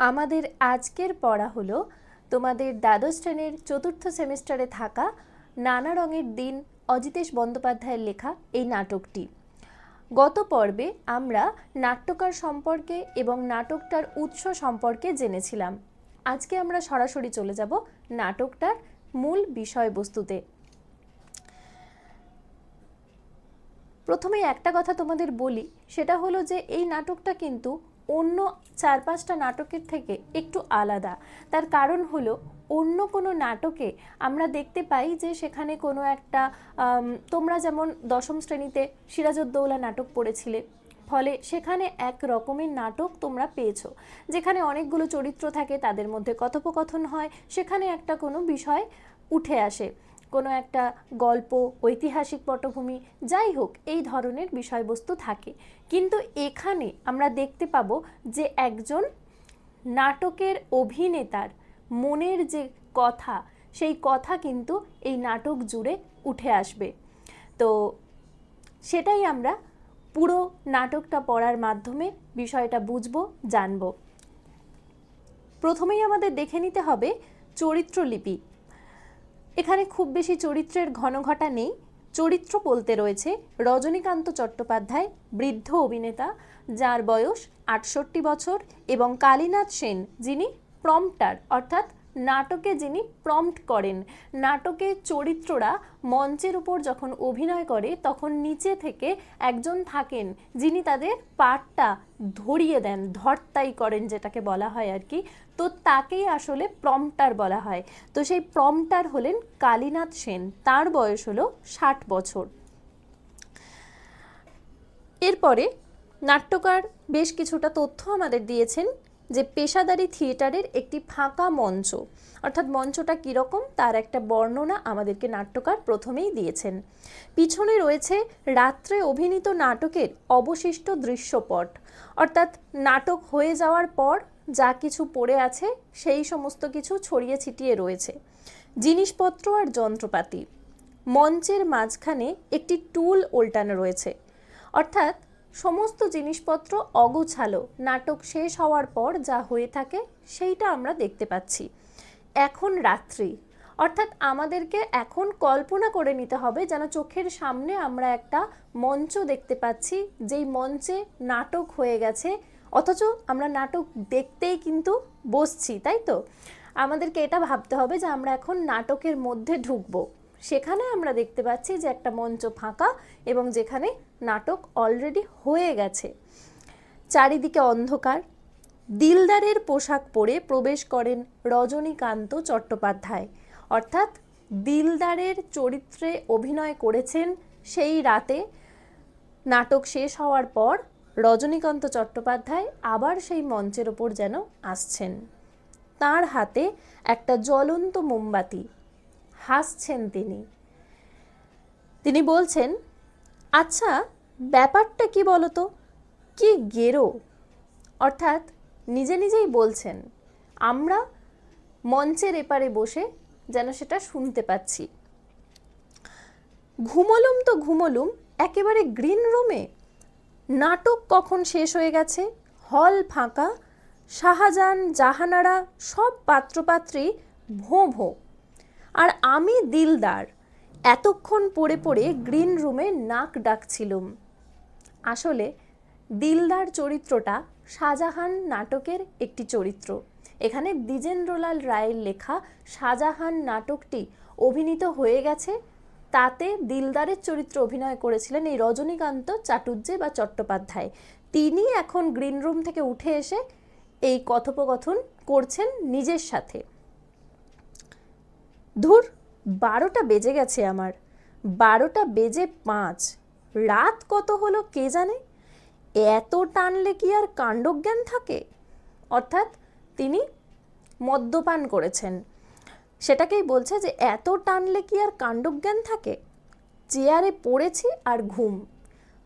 আমাদের আজকের পড়া হলো তোমাদের দ্বাদশ শ্রেণির চতুর্থ সেমিস্টারে থাকা নানা রঙের দিন অজিতেশ বন্দ্যোপাধ্যায়ের লেখা এই নাটকটি। গত পর্বে আমরা নাট্যকার সম্পর্কে এবং নাটকটার উৎস সম্পর্কে জেনেছিলাম। আজকে আমরা সরাসরি চলে যাব নাটকটার মূল বিষয়বস্তুতে। প্রথমে একটা কথা তোমাদের বলি, সেটা হলো যে এই নাটকটা কিন্তু অন্য চার পাঁচটা নাটকের থেকে একটু আলাদা। তার কারণ হলো, অন্য কোনো নাটকে আমরা দেখতে পাই যে সেখানে কোনো একটা তোমরা যেমন দশম শ্রেণীতে সিরাজউদ্দৌলা নাটক পড়েছিলে, ফলে সেখানে এক রকমের নাটক তোমরা পেয়েছ। যেখানে অনেকগুলো চরিত্র থাকে, তাদের মধ্যে কথোপকথন হয়, সেখানে একটা কোনো বিষয় উঠে আসে। কোনো একটা গল্প, ঐতিহাসিক পটভূমি, যাই হোক, এই ধরনের বিষয়বস্তু থাকে। কিন্তু এখানে আমরা দেখতে পাবো যে একজন নাটকের অভিনেতার মনের যে কথা, সেই কথা কিন্তু এই নাটক জুড়ে উঠে আসবে। তো সেটাই আমরা পুরো নাটকটা পড়ার মাধ্যমে বিষয়টা বুঝব, জানব। প্রথমেই আমাদের দেখে নিতে হবে চরিত্রলিপি। এখানে খুব বেশি চরিত্রের ঘনঘটা নেই। চরিত্র বলতে রয়েছে রজনীকান্ত চট্টোপাধ্যায়, বৃদ্ধ অভিনেতা, যার বয়স আটষট্টি বছর, এবং কালীনাথ সেন, যিনি প্রম্পটার অর্থাৎ নাটকে যিনি প্রম্পট করেন, নাটকে চরিত্ররা মঞ্চের উপর যখন অভিনয় করে, তখন নিচে থেকে একজন থাকেন যিনি তাদের পাঠটা ধরিয়ে দেন, ধর্তাই করেন যেটাকে বলা হয় আর কি। তো তাকেই আসলে প্রম্পটার বলা হয়। তো সেই প্রম্পটার হলেন কালীনাথ সেন। তার বয়স হলো ষাট বছর। এরপরে নাট্যকার বেশ কিছুটা তথ্য আমাদের দিয়েছেন। যে পেশাদারি থিয়েটারের একটি ফাঁকা মঞ্চ। অর্থাৎ মঞ্চটা কীরকম, তার একটা বর্ণনা আমাদেরকে নাট্যকার প্রথমেই দিয়েছেন। পিছনে রয়েছে রাত্রে অভিনীত নাটকের অবশিষ্ট দৃশ্যপট। অর্থাৎ নাটক হয়ে যাওয়ার পর যা কিছু পড়ে আছে, সেই সমস্ত কিছু ছড়িয়ে ছিটিয়ে রয়েছে। জিনিসপত্র আর যন্ত্রপাতি। মঞ্চের মাঝখানে একটি টুল ওল্টানো রয়েছে। অর্থাৎ সমস্ত জিনিসপত্র অগোছালো। নাটক শেষ হওয়ার পর যা হয়ে থাকে সেইটা আমরা দেখতে পাচ্ছি। এখন রাত্রি। অর্থাৎ আমাদেরকে এখন কল্পনা করে নিতে হবে যেন চোখের সামনে আমরা একটা মঞ্চ দেখতে পাচ্ছি, যেই মঞ্চে নাটক হয়ে গেছে। অথচ আমরা নাটক দেখতেই কিন্তু বসছি, তাই তো? আমাদেরকে এটা ভাবতে হবে যে আমরা এখন নাটকের মধ্যে ঢুকবো। সেখানে আমরা দেখতে পাচ্ছি যে একটা মঞ্চ ফাঁকা এবং যেখানে নাটক অলরেডি হয়ে গেছে। চারিদিকে অন্ধকার। দিলদারের পোশাক পরে প্রবেশ করেন রজনীকান্ত চট্টোপাধ্যায়। অর্থাৎ দিলদারের চরিত্রে অভিনয় করেছেন সেই রাতে। নাটক শেষ হওয়ার পর রজনীকান্ত চট্টোপাধ্যায় আবার সেই মঞ্চের ওপর যেন আসছেন। তার হাতে একটা জ্বলন্ত মোমবাতি। হাসছেন তিনি। তিনি বলছেন আচ্ছা ব্যাপারটা কি বলতো? কি গেরো? অর্থাৎ নিজে নিজেই বলছেন, আমরা মঞ্চের এপারে বসে যেন সেটা শুনতে পাচ্ছি। ঘুমলুম তো ঘুমলুম, একেবারে গ্রিন রুমে। নাটক কখন শেষ হয়ে গেছে? হল ফাঁকা, শাহজাহান, জাহানারা সব পাত্রপাত্রী ভোঁ ভোঁ। আর আমি দিলদার। এতক্ষণ পড়ে পড়ে গ্রিন রুমে নাক ডাকছিলুম। আসলে দিলদার চরিত্রটা শাহজাহান নাটকের একটি চরিত্র। এখানে দ্বিজেন্দ্রলাল রায়ের লেখা শাহজাহান নাটকটি অভিনীত হয়ে গেছে। তাতে দিলদারের চরিত্র অভিনয় করেছিলেন এই রজনীকান্ত চাটুর্যে বা চট্টোপাধ্যায়। তিনি এখন গ্রিন রুম থেকে উঠে এসে এই কথোপকথন করছেন নিজের সাথে। ধুর, বারোটা বেজে গেছে আমার। বারোটা বেজে পাঁচ। রাত কত হলো কে জানে? এত টানলে কি আর কাণ্ডজ্ঞান থাকে? অর্থাৎ তিনি মদ্যপান করেছেন। সেটাকেই বলছে যে, এত টানলে কি আর কাণ্ডজ্ঞান থাকে? চেয়ারে পড়েছি আর ঘুম।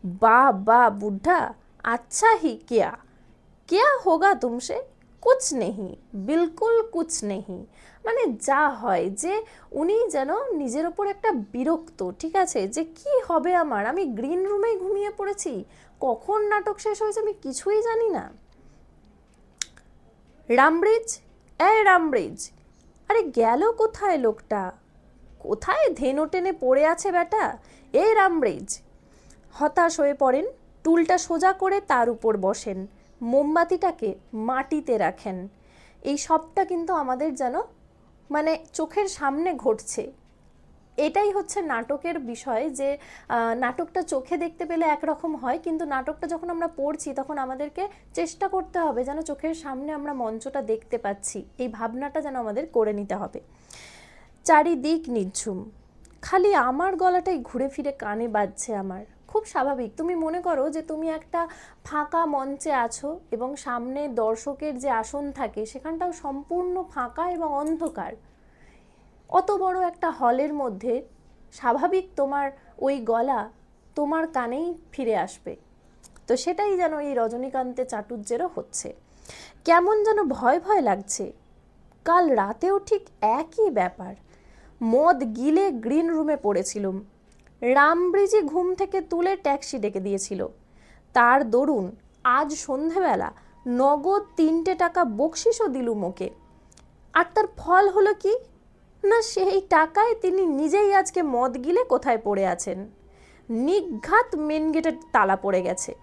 বা বা বুড্ঢা আচ্ছা হি, কেয়া। কেয়া হোগা তুমসে কুছ নেহি বিলকুল কুছ নেহি মানে যা হয় যে উনি যেন নিজের ওপর একটা বিরক্ত ঠিক আছে যে কি হবে আমার আমি গ্রিন রুমে ঘুমিয়ে পড়েছি কখন নাটক শেষ হয়েছে আমি কিছুই জানি না রামব্রিজ এ রামব্রিজ আরে গেল কোথায় লোকটা কোথায় ধেনো টেনে পড়ে আছে বেটা এ রামব্রিজ হতাশ হয়ে পড়েন, টুলটা সোজা করে তার উপর বসেন। মোমবাতিটাকে মাটিতে রাখেন। এই সবটা কিন্তু আমাদের যেন মানে চোখের সামনে ঘটছে। এটাই হচ্ছে নাটকের বিষয় যে নাটকটা চোখে দেখতে পেলে একরকম হয়, কিন্তু নাটকটা যখন আমরা পড়ছি তখন আমাদেরকে চেষ্টা করতে হবে যেন চোখের সামনে আমরা মঞ্চটা দেখতে পাচ্ছি। এই ভাবনাটা যেন আমাদের করে নিতে হবে। চারিদিক নিঝুম। খালি আমার গলাটাই ঘুরে ফিরে কানে বাজছে আমার। খুব স্বাভাবিক। তুমি মনে করো যে তুমি একটা ফাঁকা মঞ্চে আছো এবং সামনে দর্শকের যে আসন থাকে সেখানটাও সম্পূর্ণ ফাঁকা এবং অন্ধকার। অত বড় একটা হলের মধ্যে স্বাভাবিক তোমার ওই গলা তোমার কানেই ফিরে আসবে। তো সেটাই যেন এই রজনীকান্তে চাটুর্যেরও হচ্ছে। কেমন যেন ভয় ভয় লাগছে। কাল রাতেও ঠিক একই ব্যাপার। মদ গিলে গ্রিন রুমে পড়েছিলুম। রামব্রিজি ঘুম থেকে তুলে ট্যাক্সি ডেকে দিয়েছিল। তার দরুন আজ সন্ধেবেলা নগদ তিনটে টাকা বকশিসও দিলুম ওকে আর তার ফল হলো কি? না, সেই টাকায় তিনি নিজেই আজকে মদ গিলে কোথায় পড়ে আছেন? নিঘাত মেন গেটের তালা পড়ে গেছে।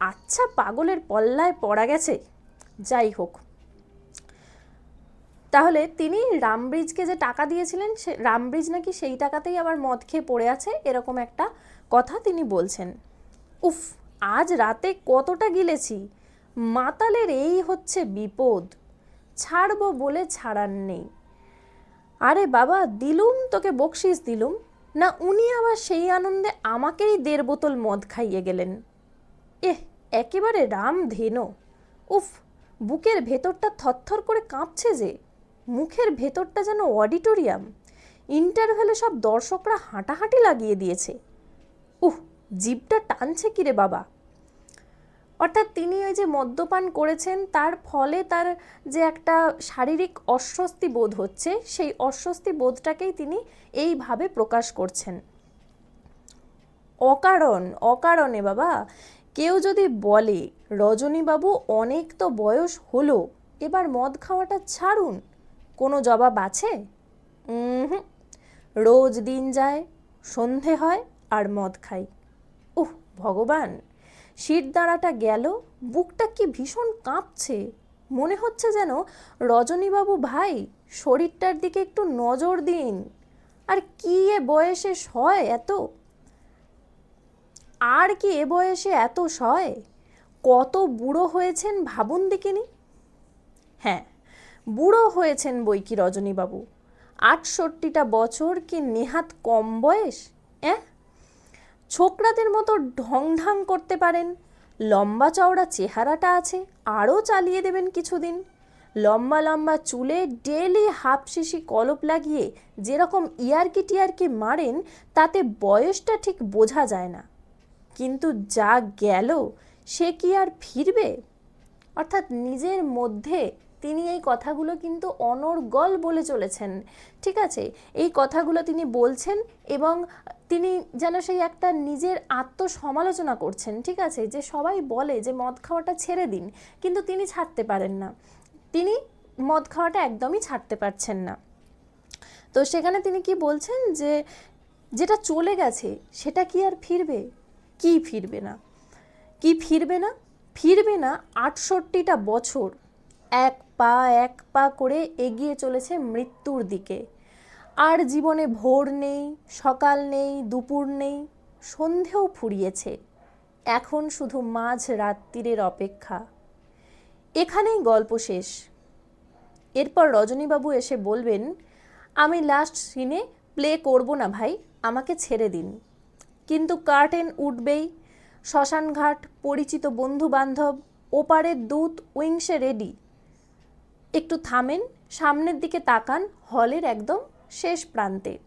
আচ্ছা পাগলের পল্লায় পড়া গেছে? যাই হোক তাহলে তিনি রামব্রিজকে যে টাকা দিয়েছিলেন, সে রামব্রিজ নাকি সেই টাকাতেই আবার মদ খেয়ে পড়ে আছে, এরকম একটা কথা তিনি বলছেন। উফ, আজ রাতে কতটা গিলেছি। মাতালের এই হচ্ছে বিপদ। ছাড়বো বলে ছাড়ার নেই। আরে বাবা, দিলুম, তোকে বকশিস, দিলুম। না, উনি আবার সেই আনন্দে আমাকেই দেড় বোতল মদ খাইয়ে গেলেন। এহ, একেবারে রাম ধেনো উফ, বুকের ভেতরটা থরথর করে কাঁপছে যে। মুখের ভেতরটা যেন অডিটোরিয়াম। ইন্টারভেলে সব দর্শকরা হাঁটাহাঁটি লাগিয়ে দিয়েছে। উহ, জিভটা টানছে কিরে বাবা। অর্থাৎ তিনি ওই যে মদ্যপান করেছেন, তার ফলে তার যে একটা শারীরিক অস্বস্তি বোধ হচ্ছে, সেই অস্বস্তি বোধটাকেই তিনি এইভাবে প্রকাশ করছেন। অকারণ, অকারণে বাবা, কেউ যদি বলে, রজনীবাবু অনেক তো বয়স হলো, এবার মদ খাওয়াটা ছাড়ুন। কোনো জবাব আছে? উহুম, রোজ দিন যায় সন্ধে হয় আর মদ খাই। উহ ভগবান! শিরদাঁড়াটা গেল বুকটা কি ভীষণ কাঁপছে। মনে হচ্ছে যেন রজনীবাবু ভাই শরীরটার দিকে একটু নজর দিন। আর কি এ বয়সে সয় এত? আর কি এ বয়সে এত সয়? কত বুড়ো হয়েছেন ভাবুন দেখিনি? হ্যাঁ বুড়ো হয়েছেন বই কি রজনীবাবু। আটষট্টিটা বছর কি নেহাত কম বয়স, অ্যাঁ? ছোকরাদের মতো ঢংঢাং করতে পারেন। লম্বা চওড়া চেহারাটা আছে, আরও চালিয়ে দেবেন কিছুদিন। লম্বা লম্বা চুলে ডেলি হাফ শিশি কলপ লাগিয়ে যেরকম ইয়ারকি টিয়ারকি মারেন, তাতে বয়সটা ঠিক বোঝা যায় না। কিন্তু যা গেল, সে কি আর ফিরবে? অর্থাৎ নিজের মধ্যে তিনি এই কথাগুলো কিন্তু অনর্গল বলে চলেছেন। ঠিক আছে? এই কথাগুলো তিনি বলছেন এবং তিনি যেন সেই একটা নিজের আত্মসমালোচনা করছেন। ঠিক আছে? যে সবাই বলে যে মদ খাওয়াটা ছেড়ে দিন, কিন্তু তিনি ছাড়তে পারেন না। তিনি মদ খাওয়াটা একদমই ছাড়তে পারছেন না। তো সেখানে তিনি কি বলছেন যে, যেটা চলে গেছে, সেটা কি আর ফিরবে? কি ফিরবে না? কি ফিরবে না? ফিরবে না আটষট্টিটা বছর। এক পা এক পা করে এগিয়ে চলেছে মৃত্যুর দিকে। আর জীবনে ভোর নেই, সকাল নেই, দুপুর নেই, সন্ধেও ফুরিয়েছে। এখন শুধু মাঝ রাত্রিরের অপেক্ষা। এখানেই গল্প শেষ। এরপর রজনীবাবু এসে বলবেন, আমি লাস্ট সিনে প্লে করব না ভাই, আমাকে ছেড়ে দিন। কিন্তু কার্টেন উঠবেই। শ্মশানঘাট, পরিচিত বন্ধু বান্ধব ওপারের দূত উইংসে রেডি একটু থামেন, সামনের দিকে তাকান, হলের একদম শেষ প্রান্তে।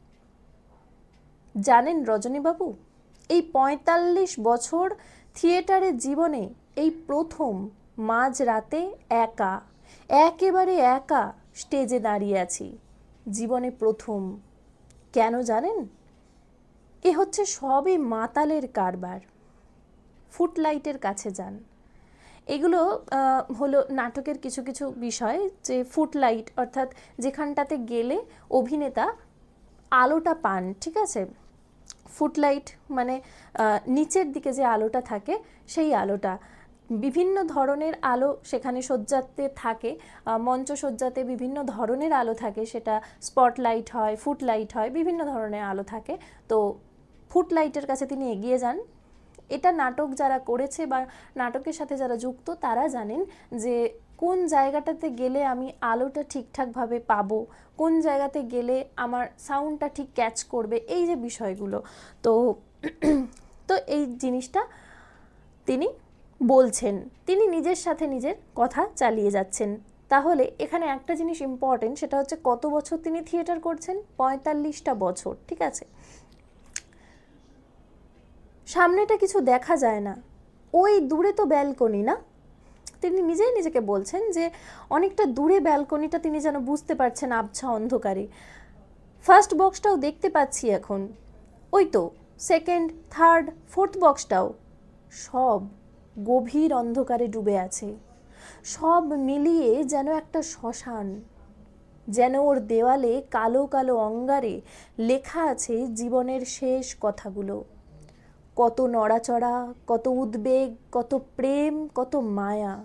জানেন রজনীবাবু, এই পঁয়তাল্লিশ বছর থিয়েটারের জীবনে এই প্রথম মাঝ রাতে একা, একেবারে একা স্টেজে দাঁড়িয়ে আছি। জীবনে প্রথম। কেন জানেন? এ হচ্ছে সবই মাতালের কারবার। ফুটলাইটের কাছে যান। এগুলো হলো নাটকের কিছু কিছু বিষয় যে ফুটলাইট অর্থাৎ যেখানটাতে গেলে অভিনেতা আলোটা পান, ঠিক আছে? ফুটলাইট মানে নিচের দিকে যে আলোটা থাকে, সেই আলোটা। বিভিন্ন ধরনের আলো সেখানে সজ্জাতে থাকে মঞ্চ সজ্জাতে বিভিন্ন ধরনের আলো থাকে, সেটা স্পটলাইট হয় ফুটলাইট হয়, বিভিন্ন ধরনের আলো থাকে। তো ফুটলাইটের কাছে তিনি এগিয়ে যান। এটা নাটক যারা করেছে বা নাটকের সাথে যারা যুক্ত, তারা জানেন যে কোন জায়গাটাতে গেলে আমি আলোটা ঠিকঠাকভাবে পাবো, কোন জায়গাতে গেলে আমার সাউন্ডটা ঠিক ক্যাচ করবে, এই যে বিষয়গুলো। তো তো এই জিনিসটা তিনি বলছেন। তিনি নিজের সাথে নিজের কথা চালিয়ে যাচ্ছেন। তাহলে এখানে একটা জিনিস ইম্পর্টেন্ট সেটা হচ্ছে কত বছর তিনি থিয়েটার করছেন? পঁয়তাল্লিশটা বছর, ঠিক আছে? সামনেটা কিছু দেখা যায় না। ওই দূরে তো ব্যালকনি না? তিনি নিজেই নিজেকে বলছেন যে অনেকটা দূরে ব্যালকনিটা তিনি যেন বুঝতে পারছেন আবছা অন্ধকারে। ফার্স্ট বক্সটাও দেখতে পাচ্ছি এখন। ওই তো, সেকেন্ড, থার্ড, ফোর্থ বক্সটাও। সব গভীর অন্ধকারে ডুবে আছে। সব মিলিয়ে যেন একটা শ্মশান। যেন ওর দেওয়ালে কালো কালো অঙ্গারে লেখা আছে জীবনের শেষ কথাগুলো। কত নড়াচড়া, কত উদ্বেগ, কত প্রেম, কত মায়া।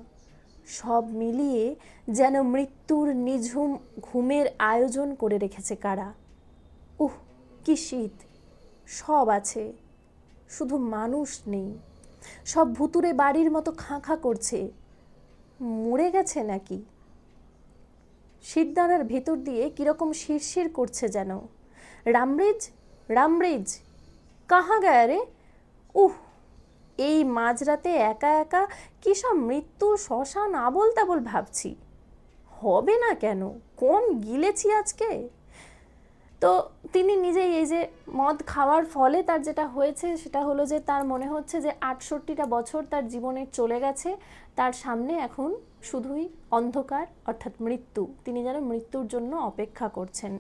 সব মিলিয়ে যেন মৃত্যুর নিঝুম ঘুমের আয়োজন করে রেখেছে কারা? উহ, কি শীত। সব আছে। শুধু মানুষ নেই। সব ভুতুরে বাড়ির মতো খাঁ খাঁ করছে। মরে গেছে নাকি? শীতদানার ভেতর দিয়ে কীরকম শিরশির করছে যেন। রামরেজ রামরেজ! কাহা গায়া রে? উহ, এই মাঝরাতে একা একা কী সব মৃত্যু শ্মশান আবল তাবল ভাবছি? হবে না কেন? কম গিলেছি আজকে? তো তিনি নিজেই এই যে মদ খাওয়ার ফলে তার যেটা হয়েছে সেটা হলো যে তার মনে হচ্ছে যে আটষট্টিটা বছর তার জীবনে চলে গেছে। তার সামনে এখন শুধুই অন্ধকার, অর্থাৎ মৃত্যু। তিনি যেন মৃত্যুর জন্য অপেক্ষা করছেন।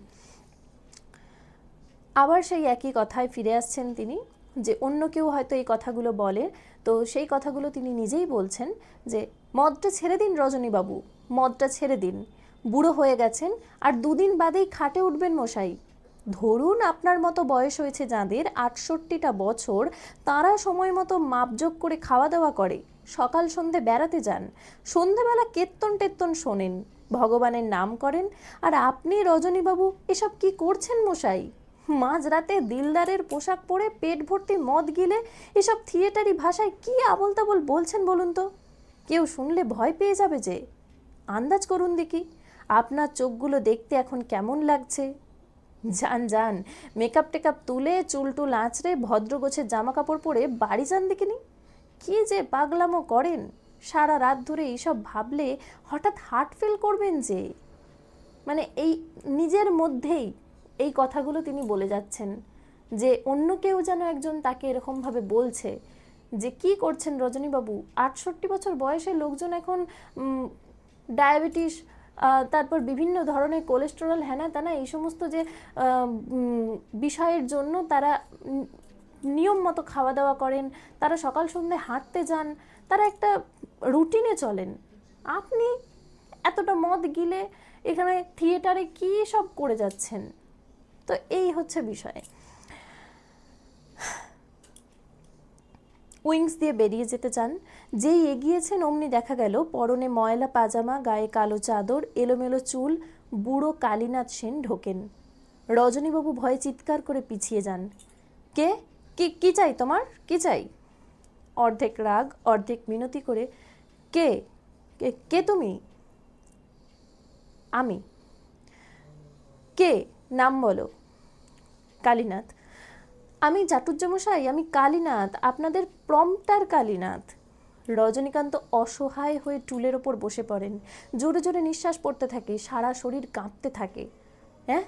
আবার সেই একই কথায় ফিরে আসছেন তিনি। যে অন্য কেউ হয়তো এই কথাগুলো বলে। তো সেই কথাগুলো তিনি নিজেই বলছেন যে, মদটা ছেড়ে দিন রজনীবাবু, মদটা ছেড়ে দিন। বুড়ো হয়ে গেছেন আর দুদিন বাদেই খাটে উঠবেন মশাই। ধরুন আপনার মতো বয়স হয়েছে যাঁদের আটষট্টিটা বছর, তারা সময় মতো মাপযোগ করে খাওয়া দাওয়া করে, সকাল সন্ধে বেড়াতে যান, সন্ধেবেলা কেত্তন টেত্তন শোনেন, ভগবানের নাম করেন, আর আপনি রজনীবাবু, এসব কি করছেন মশাই? মাঝরাতে দিলদারের পোশাক পরে পেট ভর্তি মদ গিলে এসব থিয়েটারি ভাষায় কি আবল তাবল বলছেন বলুন তো? কেউ শুনলে ভয় পেয়ে যাবে যে, আন্দাজ করুন দেখি, আপনার চোখগুলো দেখতে এখন কেমন লাগছে? যান যান মেকআপ টেকআপ তুলে চুল টুল আঁচড়ে ভদ্র গোছের জামা কাপড় পরে বাড়ি যান দেখিনি? কি যে পাগলামো করেন, সারা রাত ধরে এইসব ভাবলে হঠাৎ হার্ট ফিল করবেন যে। মানে এই নিজের মধ্যেই এই কথাগুলো তিনি বলে যাচ্ছেন যে অন্য কেউ যেন একজন তাকে এরকমভাবে বলছে যে, কি করছেন রজনীবাবু? আটষট্টি বছর বয়সে লোকজন এখন ডায়াবেটিস তারপর বিভিন্ন ধরনের কোলেস্টেরল হ্যানা ত্যানা এই সমস্ত যে বিষয়ের জন্য তারা নিয়ম মতো খাওয়া দাওয়া করেন, তারা সকাল সন্ধ্যে হাঁটতে যান, তারা একটা রুটিনে চলেন। আপনি এতটা মদ গিলে এখানে থিয়েটারে কী সব করে যাচ্ছেন? তো এই হচ্ছে বিষয়। উইংস দিয়ে বেরিয়ে যেতে চান। যেই এগিয়েছেন, অমনি দেখা গেল, পরনে ময়লা পাজামা, গায়ে কালো চাদর, এলোমেলো চুল, বুড়ো কালীনাথ সেন ঢোকেন। রজনীবাবু ভয়ে চিৎকার করে পিছিয়ে যান। কে? কি কি চাই তোমার? কি চাই? অর্ধেক রাগ, অর্ধেক মিনতি করে, কে? কে তুমি? আমি। কে? নাম বলো। কালীনাথ। আমি চাটুর্যমশাই আমি কালীনাথ, আপনাদের প্রম্পটার কালীনাথ। রজনীকান্ত অসহায় হয়ে টুলের ওপর বসে পড়েন। জোরে জোরে নিঃশ্বাস পড়তে থাকে, সারা শরীর কাঁপতে থাকে। হ্যাঁ?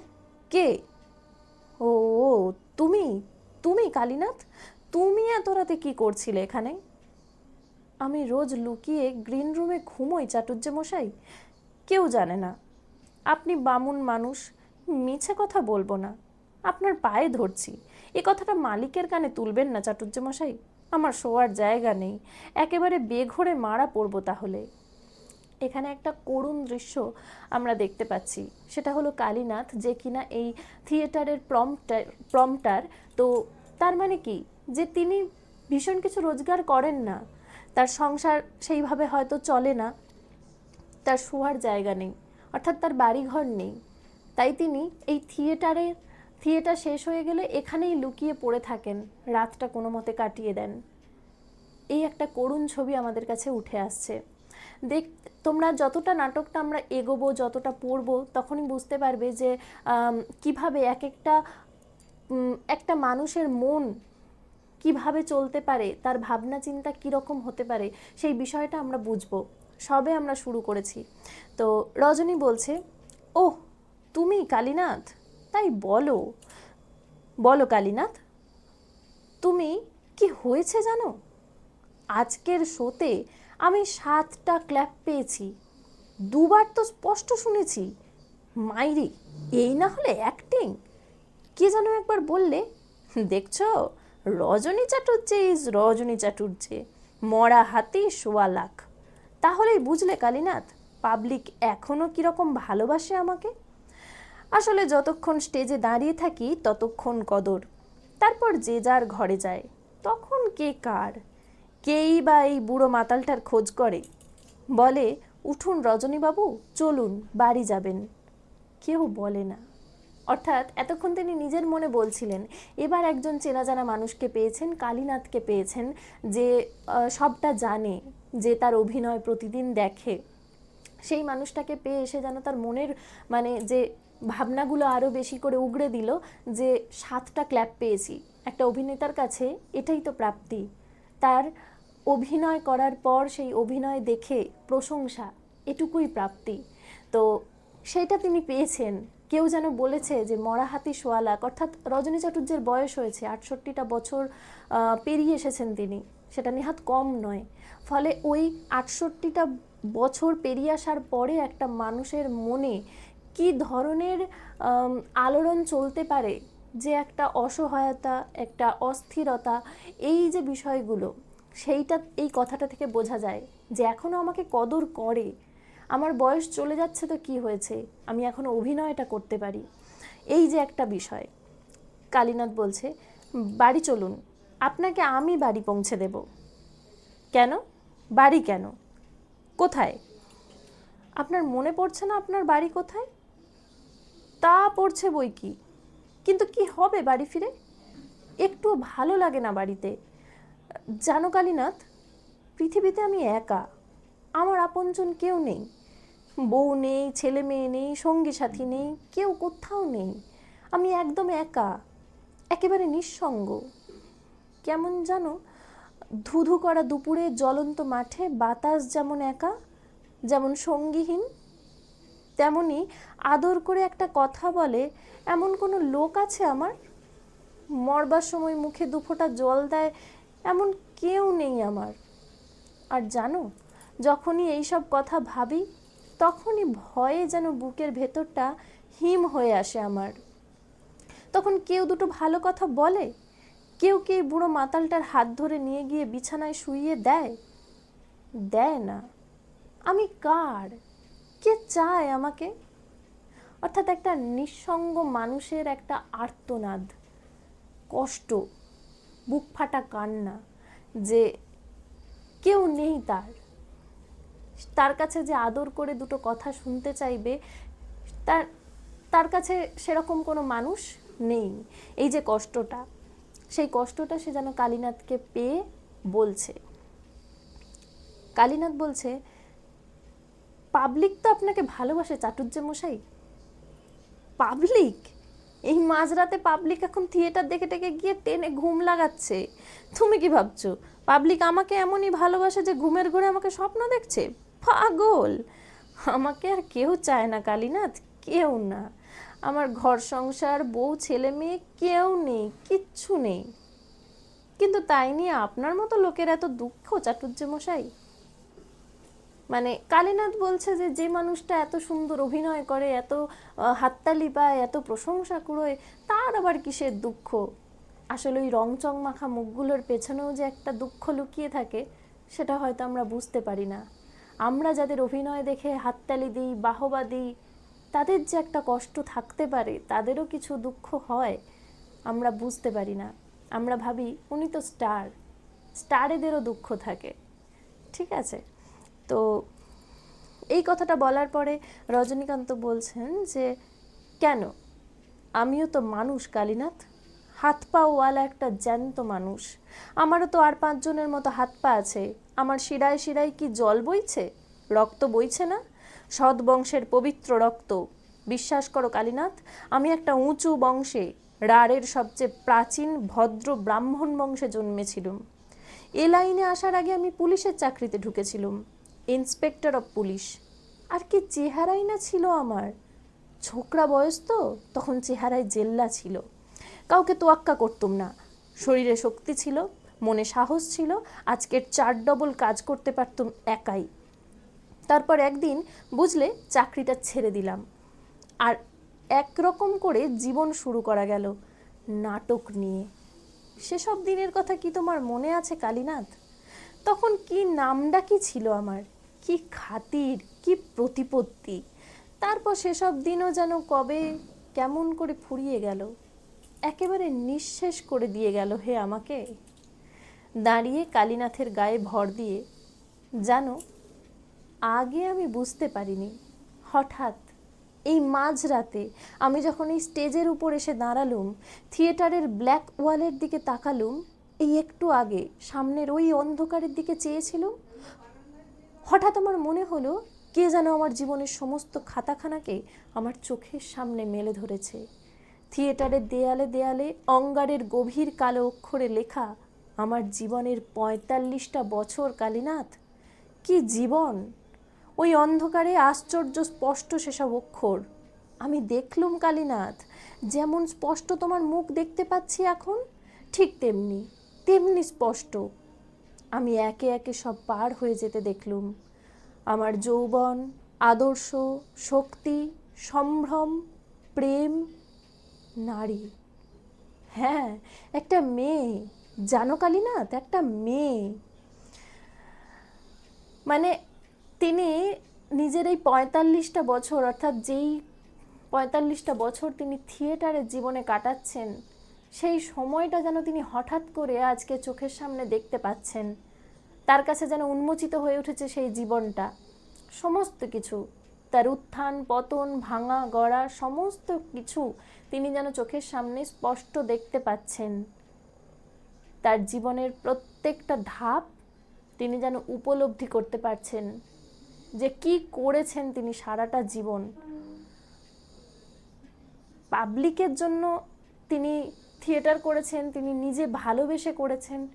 কে? ও তুমি? তুমি কালীনাথ? তুমি এত রাতে কী করছিলে এখানে? আমি রোজ লুকিয়ে গ্রিন রুমে ঘুমোই চাটুর্যমশাই কেউ জানে না। আপনি বামুন মানুষ, মিছে কথা বলব না। আপনার পায়ে ধরছি। এ কথাটা মালিকের কানে তুলবেন না চাটুর্যমশাই আমার শোয়ার জায়গা নেই। একেবারে বেঘরে মারা পড়ব তাহলে। এখানে একটা করুণ দৃশ্য আমরা দেখতে পাচ্ছি। সেটা হলো কালীনাথ যে কিনা এই থিয়েটারের প্রম্পটার প্রম্পটার। তো তার মানে কি? যে তিনি ভীষণ কিছু রোজগার করেন না। তার সংসার সেইভাবে হয়তো চলে না। তার শোয়ার জায়গা নেই। অর্থাৎ তার বাড়িঘর নেই। তাই তিনি এই থিয়েটারের থিয়েটার শেষ হয়ে গেলে এখানেই লুকিয়ে পড়ে থাকেন, রাতটা কোনো মতে কাটিয়ে দেন। এই একটা করুণ ছবি আমাদের কাছে উঠে আসছে। দেখ, তোমরা যতটা নাটকটা আমরা এগোবো, যতটা পড়ব, তখনই বুঝতে পারবে যে কীভাবে এক একটা একটা মানুষের মন কীভাবে চলতে পারে, তার ভাবনা চিন্তা কীরকম হতে পারে, সেই বিষয়টা আমরা বুঝব। সবে আমরা শুরু করেছি। তো রজনী বলছে ও তুমি কালীনাথ? তাই বলো। বলো কালীনাথ, তুমি কি হয়েছে জানো? আজকের শোতে আমি সাতটা ক্ল্যাপ পেয়েছি, দুবার তো স্পষ্ট শুনেছি। মাইরি, এই না হলে অ্যাক্টিং কে যেন একবার বললে, দেখছ, রজনী চাটুর্যে ইজ রজনী চাটুর্যে মরা হাতি সোয়া লাখ। তাহলেই বুঝলে কালীনাথ পাবলিক এখনও কীরকম ভালোবাসে আমাকে? আসলে যতক্ষণ স্টেজে দাঁড়িয়ে থাকি, ততক্ষণ কদর। তারপর যে যার ঘরে যায়। তখন কে কার? কেই বা এই বুড়ো মাতালটার খোঁজ করে? বলে, উঠুন রজনীবাবু, চলুন, বাড়ি যাবেন। কেউ বলে না। অর্থাৎ এতক্ষণ তিনি নিজের মনে বলছিলেন, এবার একজন চেনা জানা মানুষকে পেয়েছেন, কালীনাথকে পেয়েছেন, যে সবটা জানে, যে তার অভিনয় প্রতিদিন দেখে। সেই মানুষটাকে পেয়ে এসে যেন তার মনের মানে যে ভাবনাগুলো আরও বেশি করে উগড়ে দিল যে সাতটা ক্ল্যাপ পেয়েছি। একটা অভিনেতার কাছে এটাই তো প্রাপ্তি। তার অভিনয় করার পর সেই অভিনয় দেখে প্রশংসা, এটুকুই প্রাপ্তি। তো সেটা তিনি পেয়েছেন। কেউ যেন বলেছে যে মরা হাতি সোয়ালাক, অর্থাৎ রজনী চাটুর্যের বয়স হয়েছে, আটষট্টিটা বছর পেরিয়ে এসেছেন তিনি। সেটা নেহাত কম নয়। ফলে ওই আটষট্টিটা বছর পেরিয়ে আসার পরে একটা মানুষের মনে কি ধরনের আলোড়ন চলতে পারে? যে একটা অসহায়তা, একটা অস্থিরতা, এই যে বিষয়গুলো, সেইটা, এই কথাটা থেকে বোঝা যায় যে এখনও আমাকে কদর করে। আমার বয়স চলে যাচ্ছে তো কি হয়েছে? আমি এখনও অভিনয়টা করতে পারি। এই যে একটা বিষয়, কালীনাথ বলছে, বাড়ি চলুন, আপনাকে আমি বাড়ি পৌঁছে দেব। কেন? বাড়ি কেন? কোথায়? আপনার মনে পড়ছে না আপনার বাড়ি কোথায়? তা পড়ছে বই কি? কিন্তু কি হবে বাড়ি ফিরে? একটু ভালো লাগে না বাড়িতে। জানো কালীনাথ, পৃথিবীতে আমি একা। আমার আপনজন কেউ নেই। বউ নেই, ছেলে মেয়ে নেই, সঙ্গী সাথী নেই, কেউ কোথাও নেই। আমি একদম একা, একেবারে নিঃসঙ্গ। কেমন জানো, ধুধু করা দুপুরে জ্বলন্ত মাঠে বাতাস যেমন একা, যেমন সঙ্গীহীন তেমনি আদর করে একটা কথা বলে, এমন কোনো লোক আছে আমার? মরবার সময় মুখে দুফোঁটা জল দেয়, এমন কেউ নেই আমার। আর জানো, যখনই এইসব কথা ভাবি, তখনই ভয়ে যেন বুকের ভেতরটা হিম হয়ে আসে আমার। তখন কেউ দুটো ভালো কথা বলে? কেউ কি বুড়ো মাতালটার হাত ধরে নিয়ে গিয়ে বিছানায় শুইয়ে দেয়? দেয় না। আমি কার? কে চায় আমাকে? অর্থাৎ একটা নিঃসঙ্গ মানুষের একটা আর্তনাদ, কষ্ট, বুক ফাটা কান্না যে কেউ নেই তার। তার কাছে যে আদর করে দুটো কথা শুনতে চাইবে, তার তার কাছে সেরকম কোনো মানুষ নেই। এই যে কষ্টটা, সেই কষ্টটা সে যেন কালীনাথকে পেয়ে বলছে। কালীনাথ বলছে পাবলিক তো আপনাকে ভালোবাসে চাটুর্য মশাই। পাবলিক এই মাঝরাতে পাবলিক এখন থিয়েটার দেখে টেকে গিয়ে টেনে ঘুম লাগাচ্ছে। তুমি কি ভাবছ? পাবলিক আমাকে এমনই ভালোবাসে যে ঘুমের ঘরে আমাকে স্বপ্ন দেখছে? পাগল! আমাকে আর কেউ চায় না, কালীনাথ, কেউ না। আমার ঘর সংসার, বউ, ছেলে, মেয়ে কেউ নেই, কিচ্ছু নেই। কিন্তু তাই নিয়ে আপনার মতো লোকের এত দুঃখ চাটুর্য মশাই? মানে কালীনাথ বলছে যে যে মানুষটা এত সুন্দর অভিনয় করে, এত হাততালি পায়, এত প্রশংসা কুড়োয়, তার আবার কিসের দুঃখ? আসলে ওই রংচং মাখা মুখগুলোর পেছনেও যে একটা দুঃখ লুকিয়ে থাকে, সেটা হয়তো আমরা বুঝতে পারি না। আমরা যাদের অভিনয় দেখে হাততালি দিই, বাহবা দিই, তাদের যে একটা কষ্ট থাকতে পারে, তাদেরও কিছু দুঃখ হয়, আমরা বুঝতে পারি না। আমরা ভাবি, উনি তো স্টার, স্টারেদেরও দুঃখ থাকে। ঠিক আছে? তো এই কথাটা বলার পরে রজনীকান্ত বলছেন যে, কেন? আমিও তো মানুষ, কালীনাথ। হাত পাওয়ালা একটা জ্যান্ত মানুষ। আমারও তো আর পাঁচজনের মতো হাত পা আছে। আমার শিরায় শিরায় কি জল বইছে? রক্ত বইছে না? সৎ বংশের পবিত্র রক্ত। বিশ্বাস করো, কালীনাথ, আমি একটা উঁচু বংশে রাড়ের সবচেয়ে প্রাচীন, ভদ্র ব্রাহ্মণ বংশে জন্মেছিলুম। এ লাইনে আসার আগে আমি পুলিশের চাকরিতে ঢুকেছিলুম। Inspector of police. আর কি চেহারাই না ছিল আমার। ছোকরা বয়স তো, তখন চেহারায় জেল্লা ছিল। কাউকে তোয়াক্কা করতুম না। শরীরে শক্তি ছিল, মনে সাহস ছিল, আজকের চার ডবল কাজ করতে পারতুম একাই। তারপর একদিন বুঝলে চাকরিটা ছেড়ে দিলাম। আর একরকম করে জীবন শুরু করা গেল নাটক নিয়ে। সেসব দিনের কথা কি তোমার মনে আছে, কালীনাথ? তখন কি নামটা কি ছিল আমার? কি খাতির, কি প্রতিপত্তি। তারপর সেসব দিনও যেন কবে কেমন করে ফুরিয়ে গেল, একেবারে নিঃশেষ করে দিয়ে গেল হে আমাকে। দাঁড়িয়ে কালীনাথের গায়ে ভর দিয়ে জানো আগে আমি বুঝতে পারিনি, হঠাৎ এই মাঝরাতে আমি যখন এই স্টেজের উপর এসে দাঁড়ালুম, থিয়েটারের ব্ল্যাক ওয়ালের দিকে তাকালুম, এই একটু আগে, সামনের ওই অন্ধকারের দিকে চেয়েছিলুম হঠাৎ আমার মনে হলো, কে যেন আমার জীবনের সমস্ত খাতাখানাকে আমার চোখের সামনে মেলে ধরেছে। থিয়েটারের দেয়ালে দেয়ালে, অঙ্গারের গভীর কালো অক্ষরে লেখা, আমার জীবনের পঁয়তাল্লিশটা বছর, কালীনাথ, কি জীবন? ওই অন্ধকারে আশ্চর্য স্পষ্ট সেসব অক্ষর। আমি দেখলুম, কালীনাথ, যেমন স্পষ্ট তোমার মুখ দেখতে পাচ্ছি এখন, ঠিক তেমনি তেমনি স্পষ্ট। আমি একে একে সব পার হয়ে যেতে দেখলুম। আমার যৌবন, আদর্শ, শক্তি, সম্ভ্রম, প্রেম, নারী। হ্যাঁ একটা মেয়ে। জানো কালীনাথ একটা মেয়ে। মানে তিনি নিজের এই পঁয়তাল্লিশটা বছর, অর্থাৎ যেই পঁয়তাল্লিশটা বছর তিনি থিয়েটারের জীবনে কাটাচ্ছেন, সেই সময়টা যেন তিনি হঠাৎ করে আজকে চোখের সামনে দেখতে পাচ্ছেন। তার কাছে যেন উন্মোচিত হয়ে উঠেছে সেই জীবনটা। সমস্ত কিছু, তার উত্থান, পতন, ভাঙা, গড়া, সমস্ত কিছু তিনি যেন চোখের সামনে স্পষ্ট দেখতে পাচ্ছেন। তার জীবনের প্রত্যেকটা ধাপ তিনি যেন উপলব্ধি করতে পারছেন যে কি করেছেন তিনি সারাটা জীবন। পাবলিকের জন্য তিনি থিয়েটার করেছেন, তিনি নিজে ভালোবেসে করেছেন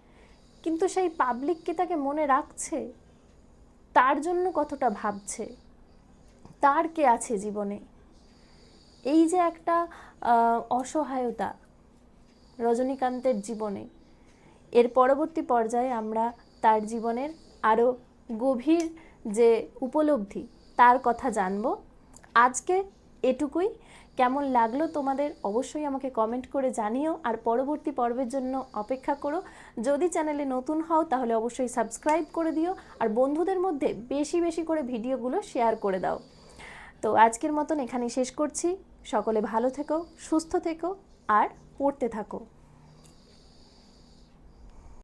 কিন্তু সেই পাবলিক কি তাকে মনে রাখছে? তার জন্য কতটা ভাবছে? তার কে আছে জীবনে? এই যে একটা অসহায়তা রজনীকান্তের জীবনে, এর পরবর্তী পর্যায়ে আমরা তার জীবনের আরও গভীর যে উপলব্ধি, তার কথা জানব। আজকে এটুকুই। কেমন লাগল তোমাদের অবশ্যই আমাকে কমেন্ট করে জানিও, আর পরবর্তী পর্বের জন্য অপেক্ষা করো। যদি চ্যানেলে নতুন হও, তাহলে অবশ্যই সাবস্ক্রাইব করে দিও, আর বন্ধুদের মধ্যে বেশি বেশি করে ভিডিওগুলো শেয়ার করে দাও। তো আজকের মতন এখানে শেষ করছি। সকলে ভালো থেকো, সুস্থ থেকো, আর পড়তে থাকো।